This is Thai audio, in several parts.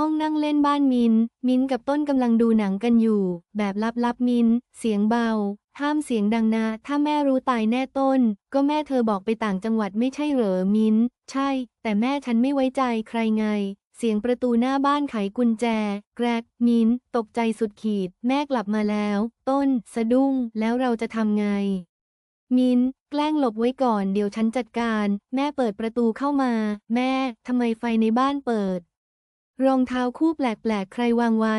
ห้องนั่งเล่นบ้านมิน มินกับต้นกำลังดูหนังกันอยู่ แบบลับๆมิน เสียงเบา ห้ามเสียงดังนะ ถ้าแม่รู้ตายแน่ต้น ก็แม่เธอบอกไปต่างจังหวัดไม่ใช่เหรอมิน ใช่ แต่แม่ฉันไม่ไว้ใจใครไง เสียงประตูหน้าบ้านไขกุญแจ แกรก มิน ตกใจสุดขีด แม่กลับมาแล้ว ต้น สะดุ้ง แล้วเราจะทำไง มินแกล้งหลบไว้ก่อนเดี๋ยวฉันจัดการ แม่เปิดประตูเข้ามา แม่ทำไมไฟในบ้านเปิด รองเท้าคู่แปลกๆ ใครวางไว้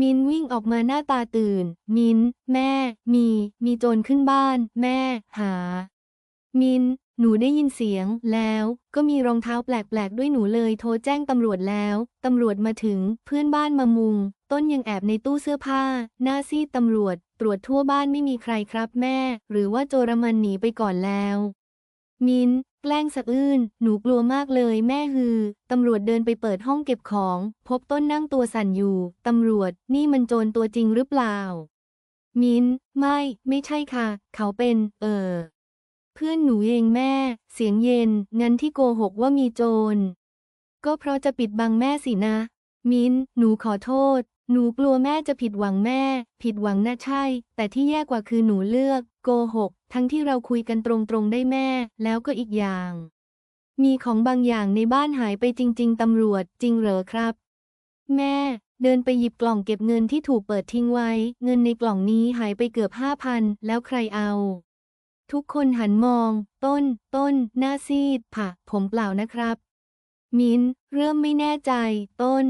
มินวิ่งออกมาหน้าตาตื่น มิน แม่ มี มีโจรขึ้นบ้าน แม่ หา มิน หนูได้ยินเสียง แล้ว ก็มีรองเท้าแปลกๆ ด้วยหนูเลยโทรแจ้งตำรวจแล้ว ตำรวจมาถึง เพื่อนบ้านมามุง ต้นยังแอบในตู้เสื้อผ้า หน้าซีดตำรวจ ตรวจทั่วบ้านไม่มีใครครับแม่ หรือว่าโจรมันหนีไปก่อนแล้ว มิน แกล้งสะอื้น หนูกลัวมากเลยแม่ฮือ ตำรวจเดินไปเปิดห้องเก็บของ พบต้นนั่งตัวสั่นอยู่ ตำรวจ นี่มันโจรตัวจริงหรือเปล่า มินไม่ ไม่ใช่ค่ะ เขาเป็น เออ เพื่อนหนูเองแม่ เสียงเย็น งั้นที่โกหกว่ามีโจร ก็เพราะจะปิดบังแม่สินะ มินหนูขอโทษ หนูกลัวแม่จะผิดหวังแม่ ผิดหวังนะใช่ แต่ที่แย่กว่าคือหนูเลือก โกหก ทั้งที่เราคุยกันตรงๆได้แม่ แล้วก็อีกอย่าง มีของบางอย่างในบ้านหายไปจริง ๆ ตำรวจ จริงเหรอครับ แม่ เดินไปหยิบกล่องเก็บเงินที่ถูกเปิดทิ้งไว้ เงินในกล่องนี้หายไปเกือบห้าพันแล้วใครเอา ทุกคนหันมอง ต้น ต้น หน้าซีด ผ่ะ ผมเปล่านะครับ มินเริ่มไม่แน่ใจ ต้น